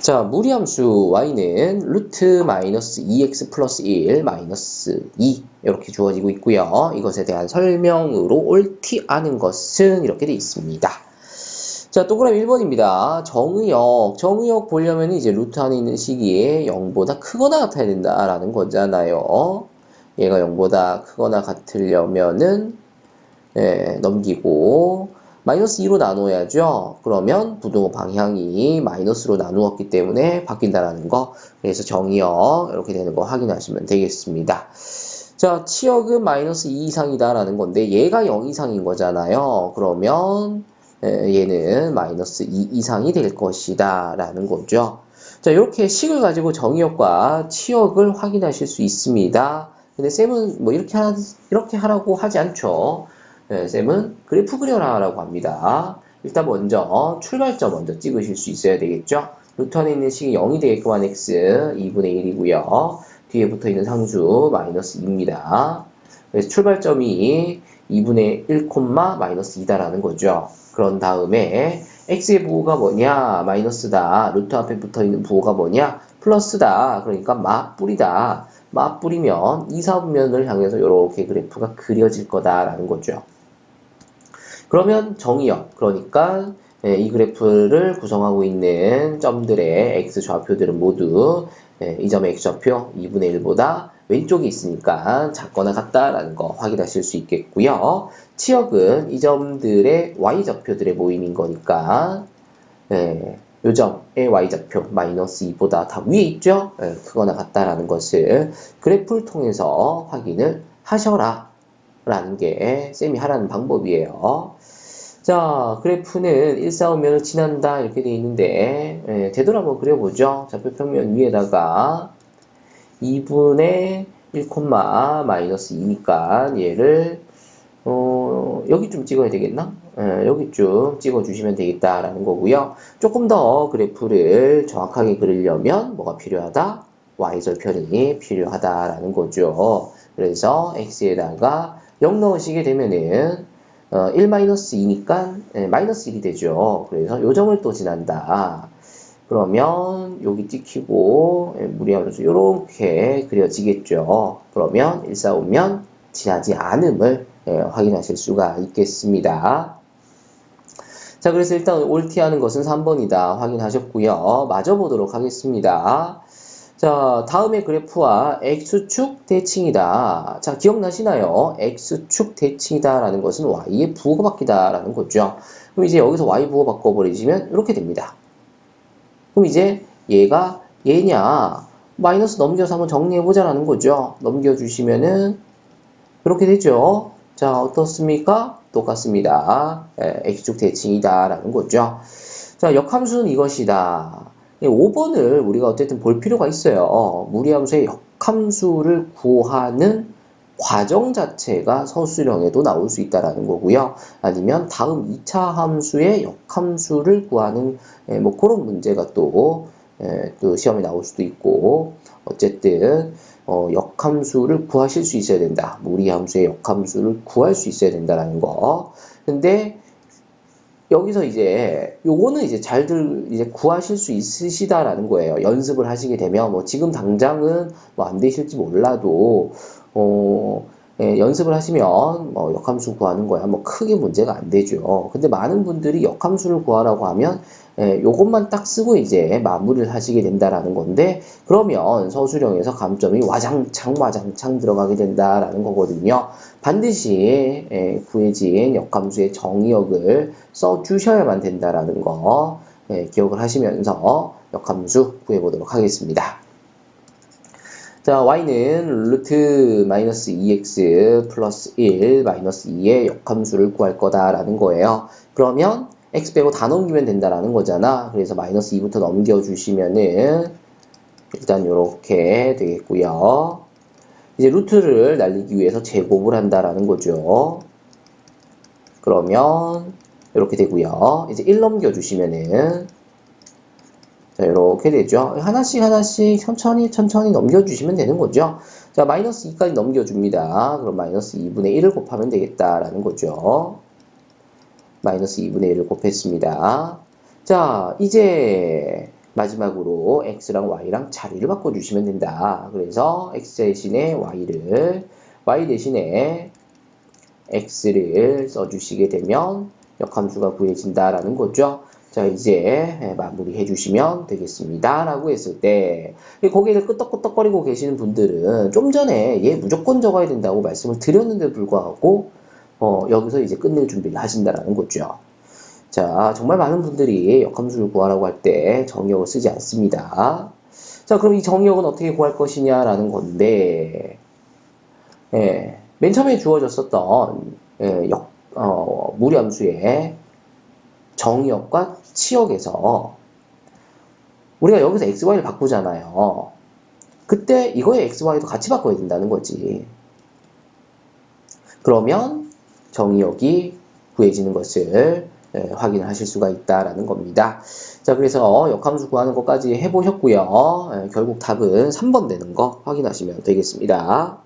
자, 무리함수 y는 루트 마이너스 2x 플러스 1 마이너스 2 이렇게 주어지고 있고요. 이것에 대한 설명으로 옳지 않은 것은 이렇게 되어 있습니다. 자, 동그라미 1번입니다. 정의역. 정의역 보려면 이제 루트 안에 있는 식이 0보다 크거나 같아야 된다라는 거잖아요. 얘가 0보다 크거나 같으려면은 예, 넘기고 마이너스 2로 나눠야죠. 그러면 부등호 방향이 마이너스로 나누었기 때문에 바뀐다라는 거. 그래서 정의역 이렇게 되는 거 확인하시면 되겠습니다. 자, 치역은 마이너스 2 이상이다라는 건데 얘가 0 이상인 거잖아요. 그러면 얘는 마이너스 2 이상이 될 것이다 라는 거죠. 자, 이렇게 식을 가지고 정의역과 치역을 확인하실 수 있습니다. 근데 쌤은 뭐 이렇게 하라, 이렇게 하라고 하지 않죠. 네, 쌤은 그래프 그려라 라고 합니다. 일단 먼저 출발점 먼저 찍으실 수 있어야 되겠죠. 루트 안에 있는 식이 0이 되게끔 한 x 2분의 1이고요. 뒤에 붙어 있는 상수 마이너스 2입니다. 그래서 출발점이 2분의 1, 마이너스 2다라는 거죠. 그런 다음에 x의 부호가 뭐냐? 마이너스다. 루트 앞에 붙어 있는 부호가 뭐냐? 플러스다. 그러니까 맞뿌리다. 맞뿌리면 이사분면을 향해서 이렇게 그래프가 그려질 거다라는 거죠. 그러면 정의역, 그러니까 예, 이 그래프를 구성하고 있는 점들의 x 좌표들은 모두 예, 이 점의 x 좌표 2분의 1보다 왼쪽에 있으니까 작거나 같다라는 거 확인하실 수 있겠고요. 치역은 이 점들의 y좌표들의 모임인 거니까 예, 요 점의 y좌표 마이너스 2보다 다 위에 있죠? 예, 크거나 같다라는 것을 그래프를 통해서 확인을 하셔라 라는 게 쌤이 하라는 방법이에요. 자, 그래프는 일사오면을 지난다 이렇게 되어 있는데 예, 되돌아 한번 그려보죠. 좌표 평면 위에다가 2분의 1, 마이너스 2니까 얘를 어, 여기 좀 찍어야 되겠나? 예, 여기 좀 찍어주시면 되겠다라는 거고요. 조금 더 그래프를 정확하게 그리려면 뭐가 필요하다? y절편이 필요하다라는 거죠. 그래서 x에다가 0 넣으시게 되면은 어, 1-2니까 예, 마이너스 1이 되죠. 그래서 요점을 또 지난다. 그러면 여기 찍히고 예, 무리하면서 이렇게 그려지겠죠. 그러면 1, 4, 5면 지나지 않음을 예, 확인하실 수가 있겠습니다. 자, 그래서 일단 옳티 하는 것은 3번이다 확인하셨고요. 마저 보도록 하겠습니다. 자, 다음의 그래프와 x축 대칭이다. 자, 기억나시나요? x축 대칭이다 라는 것은 y의 부호가 바뀌다 라는 거죠. 그럼 이제 여기서 y 부호 바꿔버리시면 이렇게 됩니다. 그럼 이제 얘가 얘냐 마이너스 넘겨서 한번 정리해보자라는 거죠. 넘겨주시면은 이렇게 되죠. 자, 어떻습니까? 똑같습니다. 예, x축 대칭이다 라는 거죠. 자, 역함수는 이것이다. 5번을 우리가 어쨌든 볼 필요가 있어요. 무리함수의 역함수를 구하는 과정 자체가 서술형에도 나올 수 있다라는 거고요. 아니면 다음 2차 함수의 역함수를 구하는 예, 뭐 그런 문제가 또, 예, 또 시험에 나올 수도 있고 어쨌든 어, 역함수를 구하실 수 있어야 된다. 무리함수의 역함수를 구할 수 있어야 된다라는 거. 근데 여기서 이제 요거는 이제 잘들 이제 구하실 수 있으시다라는 거예요. 연습을 하시게 되면 뭐 지금 당장은 뭐 안 되실지 몰라도 어 예, 연습을 하시면 뭐 역함수 구하는 거야 뭐 크게 문제가 안 되죠. 근데 많은 분들이 역함수를 구하라고 하면 예, 요것만 딱 쓰고 이제 마무리를 하시게 된다라는 건데 그러면 서술형에서 감점이 와장창 와장창 들어가게 된다라는 거거든요. 반드시 예, 구해진 역함수의 정의역을 써 주셔야만 된다라는 거 예, 기억을 하시면서 역함수 구해보도록 하겠습니다. 자, y는 루트 마이너스 2x 플러스 1 마이너스 2의 역함수를 구할 거다라는 거예요. 그러면 x 빼고 다 넘기면 된다라는 거잖아. 그래서 마이너스 2부터 넘겨주시면은 일단 이렇게 되겠고요. 이제 루트를 날리기 위해서 제곱을 한다라는 거죠. 그러면 이렇게 되고요. 이제 1 넘겨주시면은 자, 이렇게 되죠. 하나씩 하나씩 천천히 천천히 넘겨주시면 되는 거죠. 자, 마이너스 2까지 넘겨줍니다. 그럼 마이너스 2분의 1을 곱하면 되겠다라는 거죠. 마이너스 2분의 1을 곱했습니다. 자, 이제 마지막으로 x랑 y랑 자리를 바꿔주시면 된다. 그래서 x 대신에 y를 y 대신에 x를 써주시게 되면 역함수가 구해진다라는 거죠. 자 이제 마무리해 주시면 되겠습니다. 라고 했을 때 거기에 끄떡끄떡거리고 계시는 분들은 좀 전에 얘 무조건 적어야 된다고 말씀을 드렸는데 불구하고 어, 여기서 이제 끝낼 준비를 하신다라는 거죠. 자 정말 많은 분들이 역함수를 구하라고 할 때 정의역을 쓰지 않습니다. 자 그럼 이 정의역은 어떻게 구할 것이냐 라는 건데 예, 맨 처음에 주어졌었던 예, 역, 어, 무리함수의 정의역과 치역에서 우리가 여기서 x, y를 바꾸잖아요. 그때 이거의 x, y도 같이 바꿔야 된다는 거지. 그러면 정의역이 구해지는 것을 예, 확인을 하실 수가 있다라는 겁니다. 자, 그래서 역함수 구하는 것까지 해보셨고요. 예, 결국 답은 3번 되는 거 확인하시면 되겠습니다.